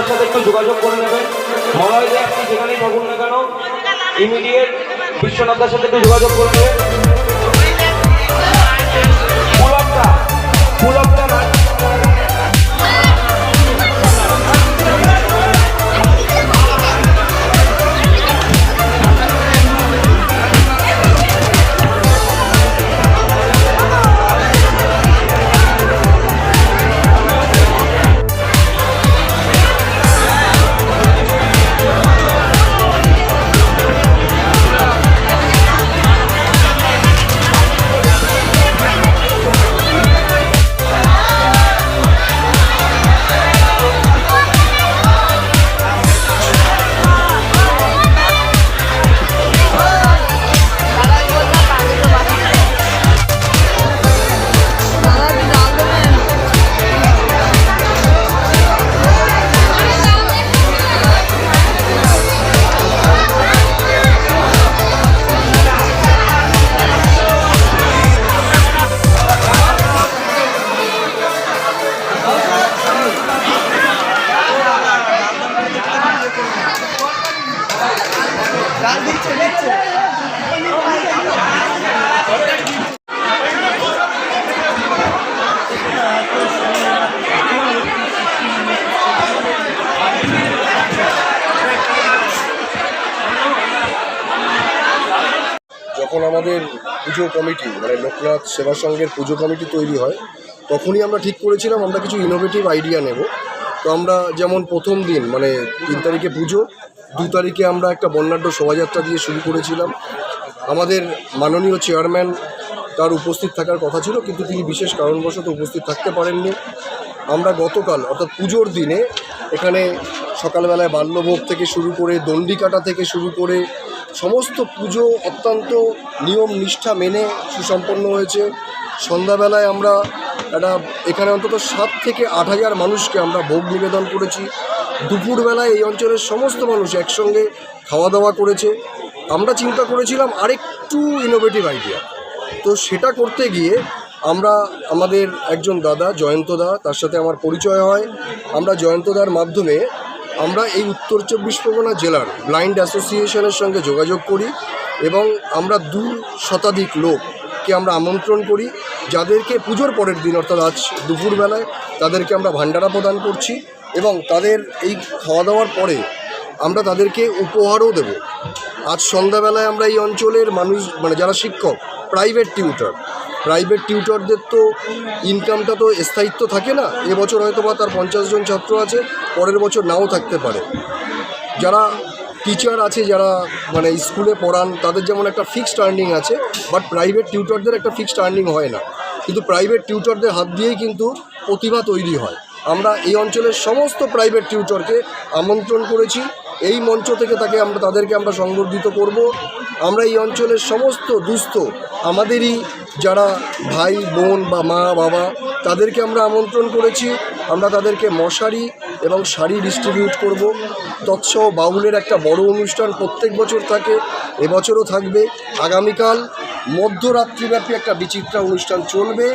দাদার সাথে একটু যোগাযোগ করে নেবেন। মনে হয় যে আপনি যেখানেই থাকুন না কেন ইমিডিয়েট বিশ্বনাথের সাথে একটু যোগাযোগ করে নেবেন। আমাদের পুজো কমিটি মানে লোকনাথ সেবা সংঘের পুজো কমিটি তৈরি হয়, তখনই আমরা ঠিক করেছিলাম আমরা কিছু ইনোভেটিভ আইডিয়া নেব। তো আমরা যেমন প্রথম দিন মানে তিন তারিখে পুজো, দু তারিখে আমরা একটা বর্ণাঢ্য শোভাযাত্রা দিয়ে শুরু করেছিলাম। আমাদের মাননীয় চেয়ারম্যান তার উপস্থিত থাকার কথা ছিল, কিন্তু তিনি বিশেষ কারণবশত উপস্থিত থাকতে পারেননি। আমরা গতকাল, অর্থাৎ পুজোর দিনে, এখানে সকালবেলায় বাল্যভোগ থেকে শুরু করে দণ্ডিকাটা থেকে শুরু করে সমস্ত পুজো অত্যন্ত নিয়ম নিষ্ঠা মেনে সুসম্পন্ন হয়েছে। সন্ধ্যাবেলায় আমরা একটা, এখানে অন্তত সাত থেকে আট হাজার মানুষকে আমরা ভোগ নিবেদন করেছি। দুপুরবেলায় এই অঞ্চলের সমস্ত মানুষ একসঙ্গে খাওয়া দাওয়া করেছে। আমরা চিন্তা করেছিলাম আরেকটু ইনোভেটিভ আইডিয়া তো সেটা করতে গিয়ে আমরা, আমাদের একজন দাদা জয়ন্তদা তার সাথে আমার পরিচয় হয়। আমরা জয়ন্তদার মাধ্যমে আমরা এই উত্তর চব্বিশ পরগনা জেলার ব্লাইন্ড অ্যাসোসিয়েশনের সঙ্গে যোগাযোগ করি এবং আমরা দু শতাধিক লোককে আমরা আমন্ত্রণ করি, যাদেরকে পুজোর পরের দিন, অর্থাৎ আজ দুপুরবেলায়, তাদেরকে আমরা ভান্ডারা প্রদান করছি এবং তাদের এই খাওয়া দাওয়ার পরে আমরা তাদেরকে উপহারও দেব। আজ সন্ধ্যাবেলায় আমরা এই অঞ্চলের মানুষ মানে যারা শিক্ষক প্রাইভেট টিউটর প্রাইভেট টিউটরদের তো ইনকামটা তো স্থায়িত্ব থাকে না। এবছর হয়তো বা তার পঞ্চাশ জন ছাত্র আছে, পরের বছর নাও থাকতে পারে। যারা টিচার আছে, যারা মানে স্কুলে পড়ান, তাদের যেমন একটা ফিক্সড আর্নিং আছে বাট প্রাইভেট টিউটরদের একটা ফিক্সড আর্নিং হয় না। কিন্তু প্রাইভেট টিউটরদের হাত দিয়েই কিন্তু প্রতিভা তৈরি হয়। আমরা এই অঞ্চলের সমস্ত প্রাইভেট টিউটরকে আমন্ত্রণ করেছি। এই মঞ্চ থেকে তাকে আমরা তাদেরকে আমরা সংবর্ধিত করব। আমরা এই অঞ্চলের সমস্ত দুস্থ, আমাদেরই যারা ভাই, বোন বা মা, বাবা, তাদেরকে আমরা আমন্ত্রণ করেছি। আমরা তাদেরকে মশারি এবং শাড়ি ডিস্ট্রিবিউট করব। তৎসহ বাউলের একটা বড় অনুষ্ঠান প্রত্যেক বছর থাকে, এবছরও থাকবে। আগামীকাল মধ্যরাত্রিব্যাপী একটা বিচিত্রা অনুষ্ঠান চলবে।